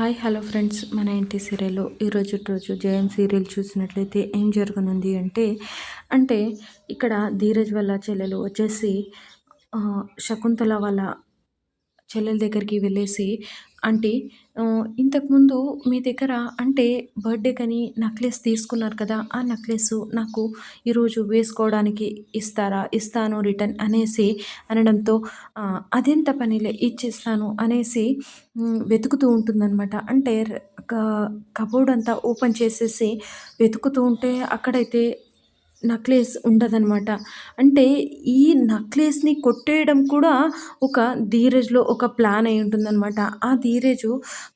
Hi hello friends. మన ఇంటి సీరియల్లో ఈరోజు రోజు జయం సీరియల్ చూసినట్లయితే ఏం జరగనుంది అంటే అంటే ఇక్కడ ధీరజ్ వాళ్ళ చెల్లెలు వచ్చేసి శకుంతల వాళ్ళ చెల్లెల దగ్గరికి వెళ్ళేసి అంటే ఇంతకుముందు మీ దగ్గర అంటే బర్త్డే కానీ నెక్లెస్ తీసుకున్నారు కదా ఆ నెక్లెస్ నాకు ఈరోజు వేసుకోవడానికి ఇస్తారా ఇస్తాను రిటర్న్ అనేసి అనడంతో అదెంత పనిలే ఇచ్చిస్తాను అనేసి వెతుకుతూ ఉంటుందన్నమాట. అంటే కబోర్డ్ అంతా ఓపెన్ చేసేసి వెతుకుతూ ఉంటే అక్కడైతే నక్లెస్ ఉండదనమాట అంటే ఈ నక్లెస్ని కొట్టేయడం కూడా ఒక ధీరజ్లో ఒక ప్లాన్ అయి ఉంటుందన్నమాట. ఆ ధీరజు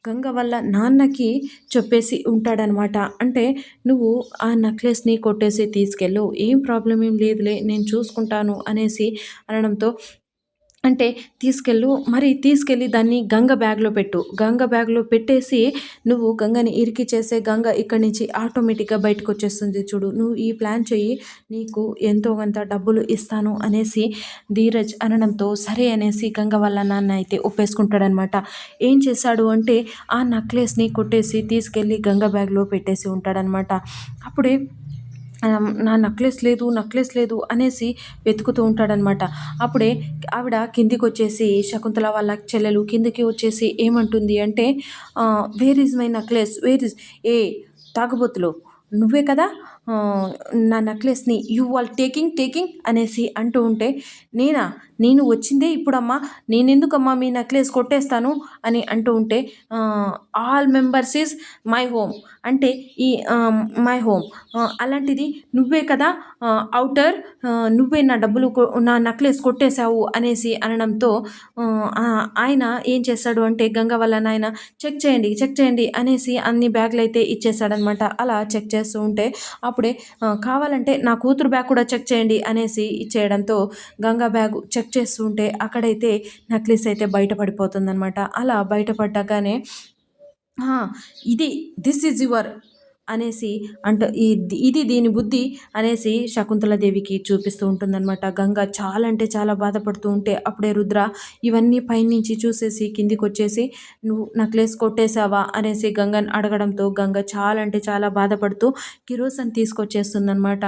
గంగ వల్ల నాన్నకి చెప్పేసి ఉంటాడనమాట అంటే నువ్వు ఆ నక్లెస్ని కొట్టేసి తీసుకెళ్ళు ఏం ప్రాబ్లం ఏం లేదులే నేను చూసుకుంటాను అనేసి అనడంతో అంటే తీసుకెళ్ళు మరి తీసుకెళ్ళి దాన్ని గంగ బ్యాగ్లో పెట్టు. గంగ బ్యాగ్లో పెట్టేసి నువ్వు గంగని ఇరికి చేసే గంగ ఇక్కడి నుంచి ఆటోమేటిక్గా బయటకు వచ్చేస్తుంది చూడు. నువ్వు ఈ ప్లాన్ చెయ్యి నీకు ఎంతో కొంత డబ్బులు ఇస్తాను అనేసి ధీరజ్ అనడంతో సరే అనేసి గంగ వాళ్ళ నాన్న అయితే ఒప్పేసుకుంటాడనమాట. ఏం చేశాడు అంటే ఆ నెక్లెస్ని కొట్టేసి తీసుకెళ్ళి గంగ బ్యాగ్లో పెట్టేసి ఉంటాడనమాట. అప్పుడే నా నెక్లెస్ లేదు నెక్లెస్ లేదు అనేసి వెతుకుతూ ఉంటాడనమాట. అప్పుడే ఆవిడ కిందికి వచ్చేసి శకుంతల వాళ్ళ చెల్లెలు కిందికి వచ్చేసి ఏమంటుంది అంటే where is my necklace where is ఏ తాగుబోతులు. నువ్వే కదా? నా నెక్లెస్ని యు వాల్ టేకింగ్ టేకింగ్ అనేసి అంటూ ఉంటే నేనా? నేను వచ్చిందే ఇప్పుడమ్మా? నేనెందుకమ్మా మీ నెక్లెస్ కొట్టేస్తాను? అని అంటూ ఉంటే all members is my home అంటే ఈ మై హోమ్ అలాంటిది నువ్వే కదా అవుటర్ నువ్వే నా డబ్బులు నా నెక్లెస్ కొట్టేశావు అనేసి అనడంతో ఆయన ఏం చేస్తాడు అంటే గంగ వల్ల నాయన చెక్ చేయండి చెక్ చేయండి అనేసి అన్ని బ్యాగ్లు అయితే ఇచ్చేసాడనమాట అలా చెక్ చేస్తూ ఉంటే అప్పుడే కావాలంటే నా కూతురు బ్యాగ్ కూడా చెక్ చేయండి అనేసి ఇచ్చేయడంతో గంగా బ్యాగ్ చెక్ చేస్తుంటే అక్కడైతే నెక్లెస్ అయితే బయటపడిపోతుందనమాట అలా బయటపడ్డాకనే ఇది దిస్ ఈజ్ యువర్ అనేసి అంట ఇది దీని బుద్ధి అనేసి శకుంతలదేవికి చూపిస్తూ ఉంటుందన్నమాట. గంగ చాలా అంటే చాలా బాధపడుతూ ఉంటే అప్పుడే రుద్ర ఇవన్నీ పైనుంచి చూసేసి కిందికి వచ్చేసి నువ్వు నక్లెస్ కొట్టేశావా అనేసి గంగని అడగడంతో గంగ చాలా అంటే చాలా బాధపడుతూ కిరోసన్ తీసుకొచ్చేస్తుందనమాట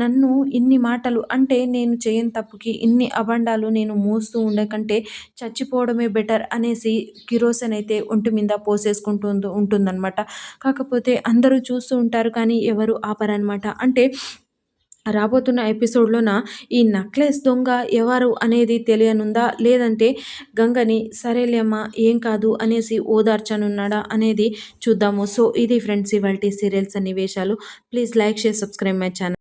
నన్ను ఇన్ని మాటలు అంటే నేను చేయని తప్పుకి ఇన్ని అబండాలు నేను మోస్తూ ఉండకంటే చచ్చిపోవడమే బెటర్ అనేసి కిరోసన్ అయితే ఒంటి మీద పోసేసుకుంటూ ఉంటుందన్నమాట. కాకపోతే అందరూ చూ చూస్తూ ఉంటారు కానీ ఎవరు ఆపరనమాట అంటే రాబోతున్న ఎపిసోడ్లోన ఈ నక్లెస్ దొంగ ఎవరు అనేది తెలియనుందా? లేదంటే గంగని సరేలేమ్మా ఏం కాదు అనేసి ఓదార్చనున్నాడా అనేది చూద్దాము. సో ఇది ఫ్రెండ్స్ ఇవాళ సీరియల్స్ సన్నివేశాలు. Please like share subscribe my channel.